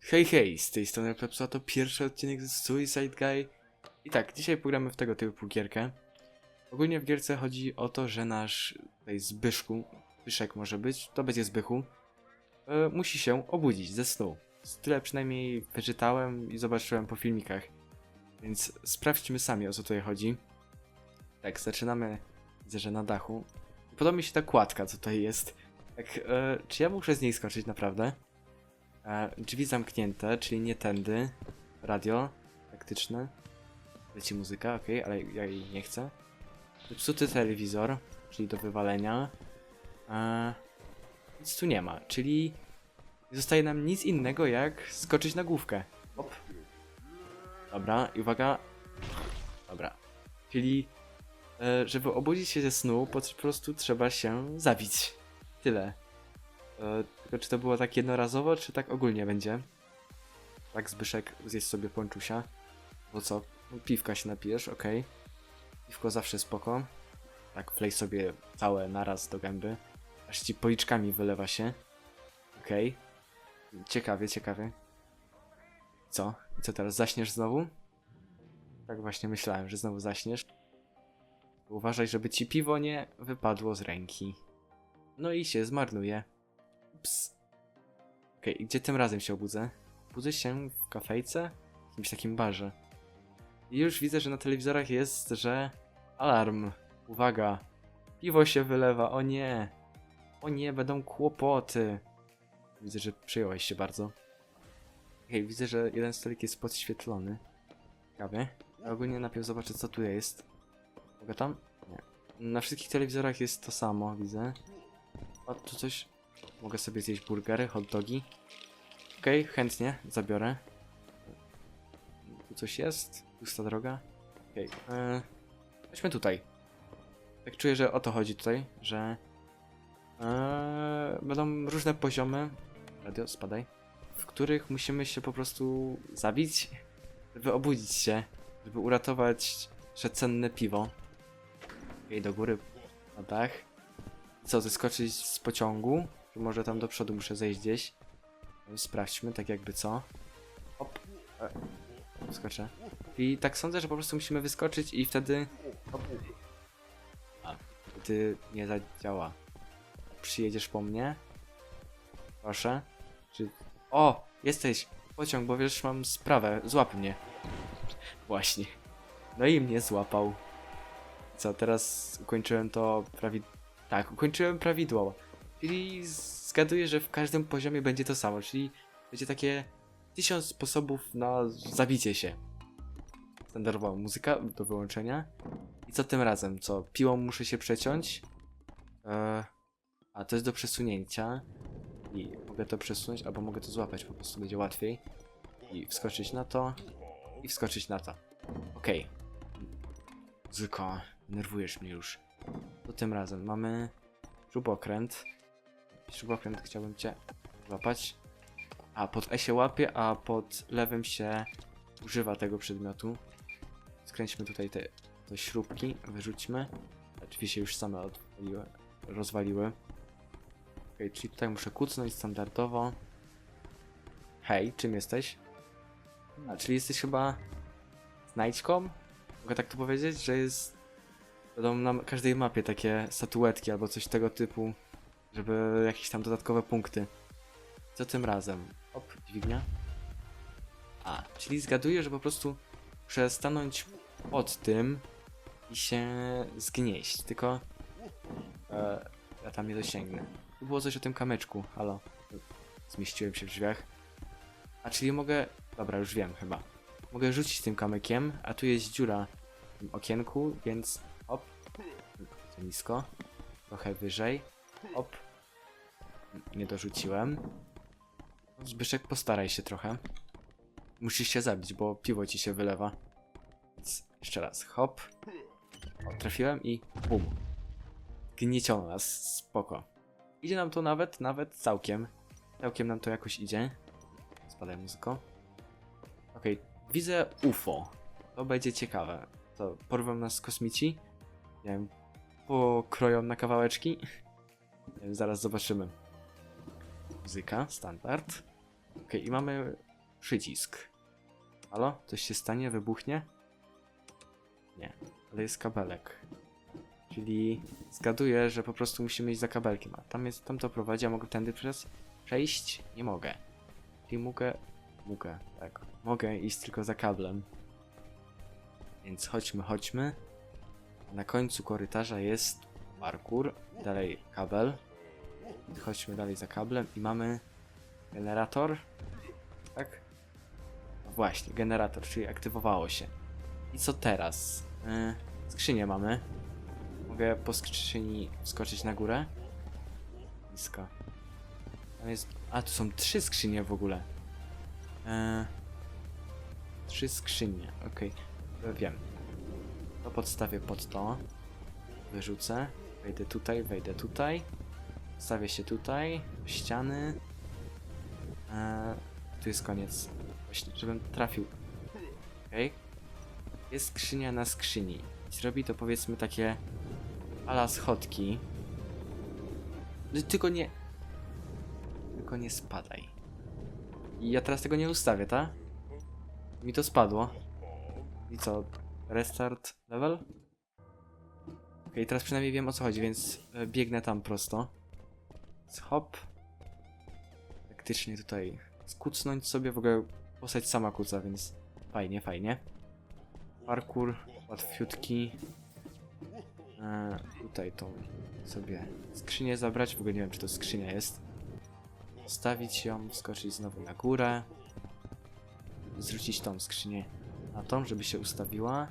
Hej, hej, z tej strony Pepsa to pierwszy odcinek z Suicide Guy. I tak, dzisiaj pogramy w tego typu gierkę. Ogólnie w gierce chodzi o to, że nasz tutaj Zbyszku, Zbyszek może być, to będzie Zbychu, e, musi się obudzić ze snu. Tyle przynajmniej wyczytałem i zobaczyłem po filmikach. Więc sprawdźmy sami o co tutaj chodzi. Tak, zaczynamy, widzę, że na dachu. Podoba mi się ta kładka, co tutaj jest. Tak, e, czy ja muszę z niej skoczyć naprawdę? E, drzwi zamknięte, czyli nie tędy. Radio taktyczne. Leci muzyka, ok, ale ja jej nie chcę. Zepsuty telewizor, czyli do wywalenia. E, nic tu nie ma, czyli nie zostaje nam nic innego jak skoczyć na główkę. Hop. Dobra, i uwaga. Dobra. Czyli, e, żeby obudzić się ze snu, po prostu trzeba się zabić. Tyle. E, tylko czy to było tak jednorazowo, czy tak ogólnie będzie? Tak, Zbyszek, zjeść sobie ponczusia. Bo co? No, Piwka się napijesz, okej. Piwko zawsze spoko. Tak, wlej sobie całe naraz do gęby. Aż ci policzkami wylewa się. Okej. Ciekawie, ciekawie. Co? I co teraz, zaśniesz znowu? Tak właśnie myślałem, że znowu zaśniesz. Uważaj, żeby ci piwo nie wypadło z ręki. No i się zmarnuje. Ps. Okej, i gdzie tym razem się obudzę? Budzę się w kafejce? W jakimś takim barze. I już widzę, że na telewizorach jest, że... Alarm! Uwaga! Piwo się wylewa, o nie! O nie, będą kłopoty! Widzę, że przyjąłeś się bardzo. Okej, widzę, że jeden stolik jest podświetlony. Ciekawie. Ja ogólnie najpierw zobaczę, co tu jest. Mogę tam? Nie. Na wszystkich telewizorach jest to samo, widzę. O, tu coś... Mogę sobie zjeść burgery, hot dogi. Okej, chętnie, zabiorę. Tu coś jest? Pusta droga? Okej, okay. chodźmy tutaj. Tak czuję, że o to chodzi tutaj, że... Eee, będą różne poziomy. Radio, spadaj. W których musimy się po prostu zabić, żeby obudzić się, żeby uratować cenne piwo. Okej, do góry na dach. Co, zeskoczyć z pociągu? Czy może tam do przodu muszę zejść gdzieś? Sprawdźmy, tak jakby co. Hop. E, Skoczę. I tak sądzę, że po prostu musimy wyskoczyć i wtedy... Hop. Wtedy nie zadziała. Przyjedziesz po mnie? Proszę. Czy... O! Jesteś! Pociąg, bo wiesz, mam sprawę. Złap mnie. Właśnie. No i mnie złapał. Co, teraz ukończyłem to prawi... Tak, ukończyłem prawidłowo. Czyli zgaduję, że w każdym poziomie będzie to samo, czyli będzie takie tysiąc sposobów na zabicie się. Standardowa muzyka do wyłączenia. I co tym razem? Co? Piłą muszę się przeciąć? Eee, a to jest do przesunięcia. I mogę to przesunąć, albo mogę to złapać, po prostu będzie łatwiej. I wskoczyć na to. I wskoczyć na to. Okej. Muzyka, nerwujesz mnie już. To tym razem mamy śrubokręt. Śrubokręt chciałbym cię złapać. A pod E się łapie, a pod lewym się używa tego przedmiotu. Skręćmy tutaj te, te śrubki, wyrzućmy. Się już same odwaliły, rozwaliły. Ok, czyli tutaj muszę kucnąć standardowo. Hej, czym jesteś? A, czyli jesteś chyba znajdźką? Mogę tak to powiedzieć, że jest... Będą na każdej mapie takie statuetki albo coś tego typu, żeby jakieś tam dodatkowe punkty. Co tym razem? Op, dźwignia. A, czyli zgaduję, że po prostu muszę stanąć pod tym i się zgnieść, tylko e, ja tam nie dosięgnę. Tu było coś o tym kamyczku, halo. Zmieściłem się w drzwiach. A, czyli mogę... Dobra, już wiem chyba. Mogę rzucić tym kamykiem, a tu jest dziura w tym okienku, więc hop. Za nisko. Trochę wyżej. Hop. Nie dorzuciłem. Zbyszek, postaraj się trochę. Musisz się zabić, bo piwo ci się wylewa. Więc jeszcze raz, hop. O, trafiłem i bum. Gnieciono nas, spoko. Idzie nam to nawet, nawet całkiem. Całkiem nam to jakoś idzie. Spadaj muzyko. Okej, widzę UFO. To będzie ciekawe. To porwą nas kosmici. Nie wiem, pokroją na kawałeczki. Zaraz zobaczymy. Muzyka, standard. Ok, i mamy przycisk. Halo? Coś się stanie? Wybuchnie? Nie, ale jest kabelek. Czyli zgaduję, że po prostu musimy iść za kabelkiem. A tam jest, tam to prowadzi, a mogę tędy przez przejść? Nie mogę. Czyli mogę, mogę, tak. Mogę iść tylko za kablem. Więc chodźmy, chodźmy. Na końcu korytarza jest parkour, dalej kabel. Chodźmy dalej za kablem i mamy generator. Tak? No właśnie, generator, czyli aktywowało się. I co teraz? Yy, skrzynię mamy. Mogę po skrzyni wskoczyć na górę? Blisko. Tam jest... A, tu są trzy skrzynie w ogóle. Yy, trzy skrzynie, okej. Wiem. To podstawię pod to. Wyrzucę. Wejdę tutaj, wejdę tutaj. Stawię się tutaj. Ściany. Eee, tu jest koniec. Właśnie, żebym trafił. Okej. Jest skrzynia na skrzyni. Zrobi to powiedzmy takie ala schodki. No, Tylko nie... Tylko nie spadaj. I ja teraz tego nie ustawię, tak? Mi to spadło. I co? Restart level? Okej, teraz przynajmniej wiem o co chodzi, więc e, biegnę tam prosto. Hop. Faktycznie tutaj skucnąć sobie, w ogóle postać sama kuca, więc fajnie, fajnie. Parkour, łatwiutki. E, tutaj tą sobie skrzynię zabrać, w ogóle nie wiem czy to skrzynia jest. Stawić ją, skoczyć znowu na górę. Zwrócić tą skrzynię na tą, żeby się ustawiła.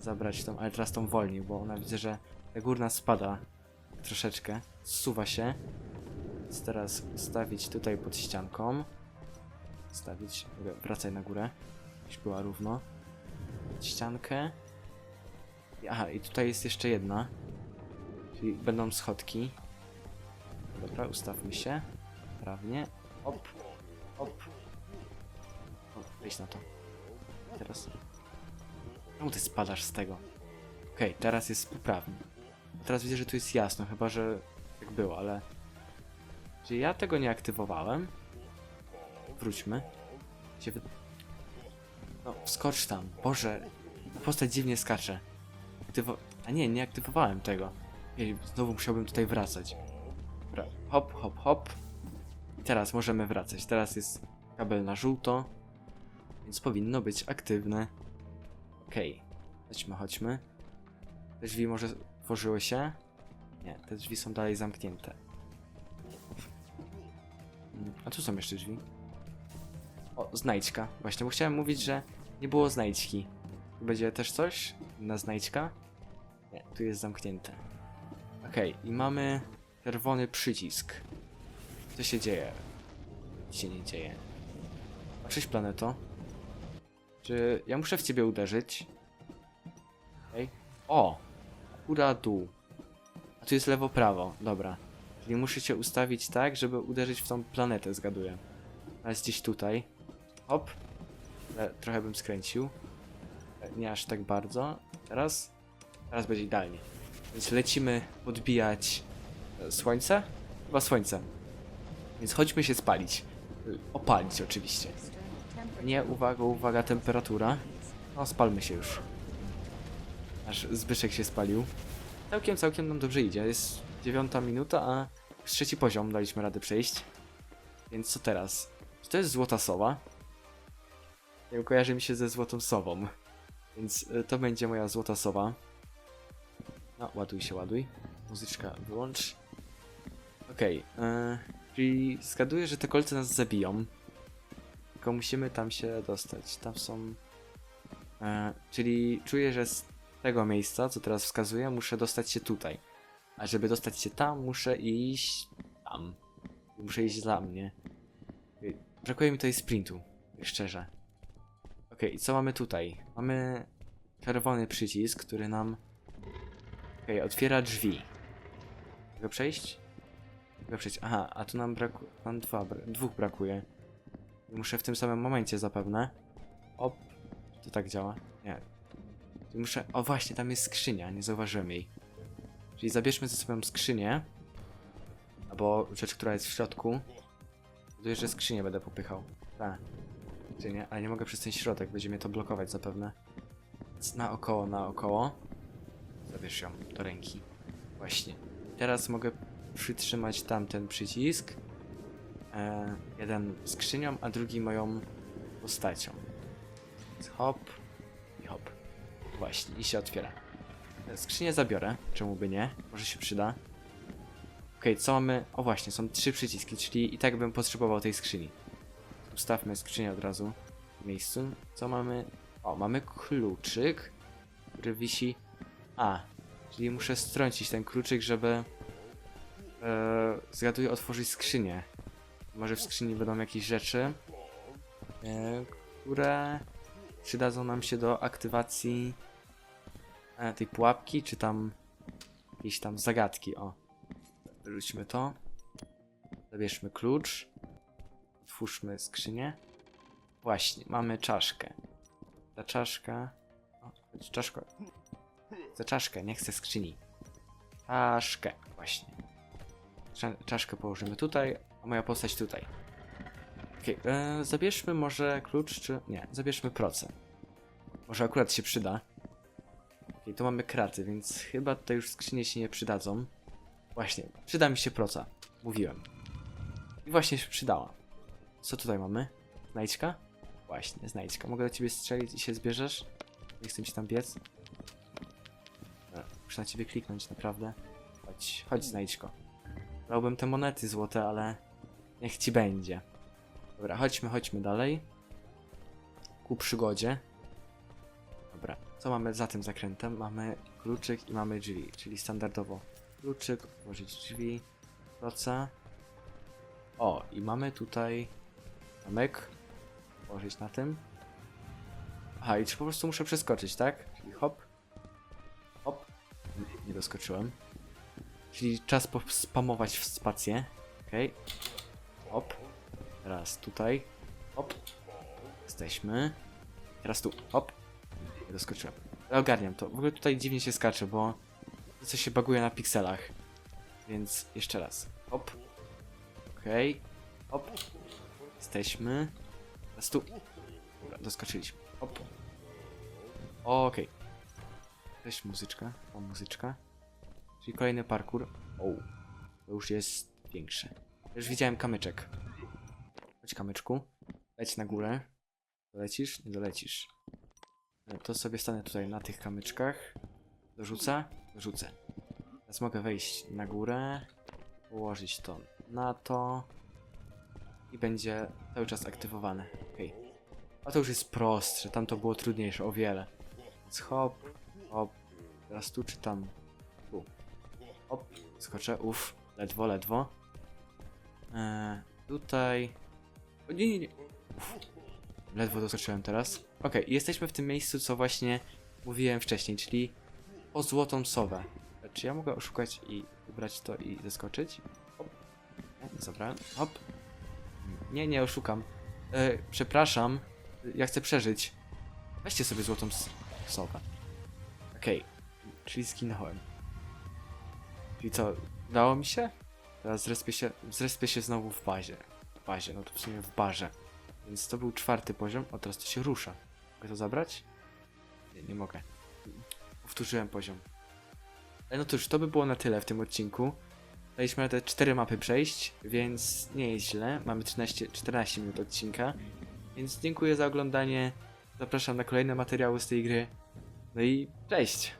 Zabrać tą, ale teraz tą wolniej, bo ona widzę, że ta górna spada troszeczkę, zsuwa się. Więc teraz ustawić tutaj pod ścianką. Stawić, wracaj na górę, już była równo. Ściankę. Aha, i tutaj jest jeszcze jedna. Czyli będą schodki. Dobra, ustawmy się. Prawnie. Hop, hop. O, wejdź na to. Teraz. Czemu ty spadasz z tego? Okej, teraz jest poprawnie. Teraz widzę, że tu jest jasno, chyba że tak było, ale... Czy ja tego nie aktywowałem? Wróćmy. No, wskocz tam. Boże, ta postać dziwnie skacze. Aktywo... A nie, nie aktywowałem tego. Ej, znowu musiałbym tutaj wracać. Dobra, hop, hop, hop. I teraz możemy wracać. Teraz jest kabel na żółto. Więc powinno być aktywne. Okej. Chodźmy, chodźmy. Te drzwi może otworzyły się? Nie, te drzwi są dalej zamknięte. A tu są jeszcze drzwi. O, znajdźka. Właśnie, bo chciałem mówić, że nie było znajdźki. Będzie też coś? Na znajdźka? Nie, tu jest zamknięte. Okej, i mamy czerwony przycisk. Co się dzieje? Nic się nie dzieje. Cześć planeto. Czy ja muszę w ciebie uderzyć? Okej. O! Góra, dół. A tu jest lewo, prawo. Dobra. Czyli muszę cię ustawić tak, żeby uderzyć w tą planetę, zgaduję. A jest gdzieś tutaj. Hop. Ale trochę bym skręcił. E, Nie aż tak bardzo. Teraz? Teraz będzie idealnie. Więc lecimy podbijać e, słońce? Chyba słońce. Więc chodźmy się spalić. Y, Opalić oczywiście. Nie, uwaga, uwaga, temperatura. No, spalmy się już. Aż Zbyszek się spalił. Całkiem, całkiem nam dobrze idzie. Jest dziewiąta minuta, a trzeci poziom daliśmy radę przejść. Więc co teraz? Czy to jest złota sowa? Nie kojarzy mi się ze złotą sową. Więc y, to będzie moja złota sowa. No, ładuj się, ładuj. Muzyczka wyłącz. Okej, okay, czyli zgaduję, że te kolce nas zabiją. Tylko musimy tam się dostać. Tam są. E, czyli czuję, że tego miejsca, co teraz wskazuję, muszę dostać się tutaj. A żeby dostać się tam, muszę iść tam. Muszę iść za mnie. Brakuje mi tutaj sprintu, szczerze. Okej, i co mamy tutaj? Mamy czerwony przycisk, który nam. Okej, otwiera drzwi. Mogę przejść? Mogę przejść. Aha, a tu nam brakuje. Nam dwa, dwóch brakuje. Muszę w tym samym momencie zapewne. Op. To tak działa? Nie. Muszę. O właśnie, tam jest skrzynia, nie zauważyłem jej. Czyli zabierzmy ze sobą skrzynię. Albo rzecz, która jest w środku. Buduję, że skrzynię będę popychał. Tak. Czy nie? Ale nie mogę przez ten środek, będzie mnie to blokować zapewne. Więc naokoło, naokoło. Zabierz ją do ręki. Właśnie. Teraz mogę przytrzymać tamten przycisk. E, jeden skrzynią, a drugi moją postacią. Więc hop. Właśnie, i się otwiera. Skrzynię zabiorę, czemu by nie? Może się przyda. Okej, co mamy? O właśnie, są trzy przyciski, czyli i tak bym potrzebował tej skrzyni. Ustawmy skrzynię od razu w miejscu. Co mamy? O, mamy kluczyk, który wisi... A, czyli muszę strącić ten kluczyk, żeby... E, zgaduję, otworzyć skrzynię. Może w skrzyni będą jakieś rzeczy, e, które przydadzą nam się do aktywacji e, tej pułapki, czy tam jakieś tam zagadki. O, wyrzućmy to. Zabierzmy klucz. Otwórzmy skrzynię. Właśnie, mamy czaszkę. Ta czaszka... O, czaszko. Chcę czaszkę, nie chcę skrzyni. Czaszkę, właśnie. Cza- Czaszkę położymy tutaj, a moja postać tutaj. Okej, e, zabierzmy może klucz, czy... Nie, zabierzmy proce. Może akurat się przyda. Okej, tu mamy kraty, więc chyba tutaj już skrzynie się nie przydadzą. Właśnie, przyda mi się proca. Mówiłem. I właśnie się przydała. Co tutaj mamy? Znajdźka? Właśnie, znajdźka. Mogę do ciebie strzelić i się zbierzesz? Nie chcę ci tam biec. E, Muszę na ciebie kliknąć, naprawdę. Chodź, chodź znajdźko. Dałbym te monety złote, ale niech ci będzie. Dobra, chodźmy, chodźmy dalej. Ku przygodzie. Dobra, co mamy za tym zakrętem? Mamy kluczyk i mamy drzwi, czyli standardowo kluczyk, otworzyć drzwi, proca. O, i mamy tutaj zamek. Położyć na tym. Aha, i czy po prostu muszę przeskoczyć, tak? Czyli hop. Hop. Nie, nie doskoczyłem. Czyli czas spamować w spację. Okej. Hop. Teraz tutaj. Hop. Jesteśmy. Teraz tu. Hop. Doskoczyłem. Ale ogarniam to. W ogóle tutaj dziwnie się skacze, bo coś się baguje na pikselach. Więc jeszcze raz. Hop. Okej. Hop. Jesteśmy. Teraz tu. Dobra, doskoczyliśmy. Hop. Okej. Weź muzyczka. O, muzyczka. Czyli kolejny parkour. O, to już jest większe. Już widziałem kamyczek. Chodź kamyczku. Leć na górę. Dolecisz? Nie dolecisz. E, To sobie stanę tutaj na tych kamyczkach. Dorzucę? Dorzucę. Teraz mogę wejść na górę. Położyć to na to. I będzie cały czas aktywowane. Okej. A to już jest prostsze. Tam to było trudniejsze o wiele. Więc hop, hop. Teraz tu czy tam? Tu. Hop, skoczę, uff, ledwo, ledwo. Eee, tutaj. O, nie, nie, nie. Ledwo doskoczyłem teraz. Okej, jesteśmy w tym miejscu, co właśnie mówiłem wcześniej, czyli o złotą sowę. Czy ja mogę oszukać i ubrać to i zeskoczyć? Hop. Zabrałem. Hop. Nie, nie oszukam. E, przepraszam, ja chcę przeżyć. Weźcie sobie złotą sowę. Okej, czyli zginąłem. Czyli co, udało mi się? Teraz zrespię się, zrespię się znowu w bazie. Bazie, no to w sumie w barze. Więc to był czwarty poziom, o teraz to się rusza. Mogę to zabrać? Nie, nie mogę. Powtórzyłem poziom. Ale no już to by było na tyle w tym odcinku. Daliśmy te cztery mapy przejść, więc nie jest źle. Mamy 13, 14 minut odcinka. Więc dziękuję za oglądanie. Zapraszam na kolejne materiały z tej gry. No i cześć!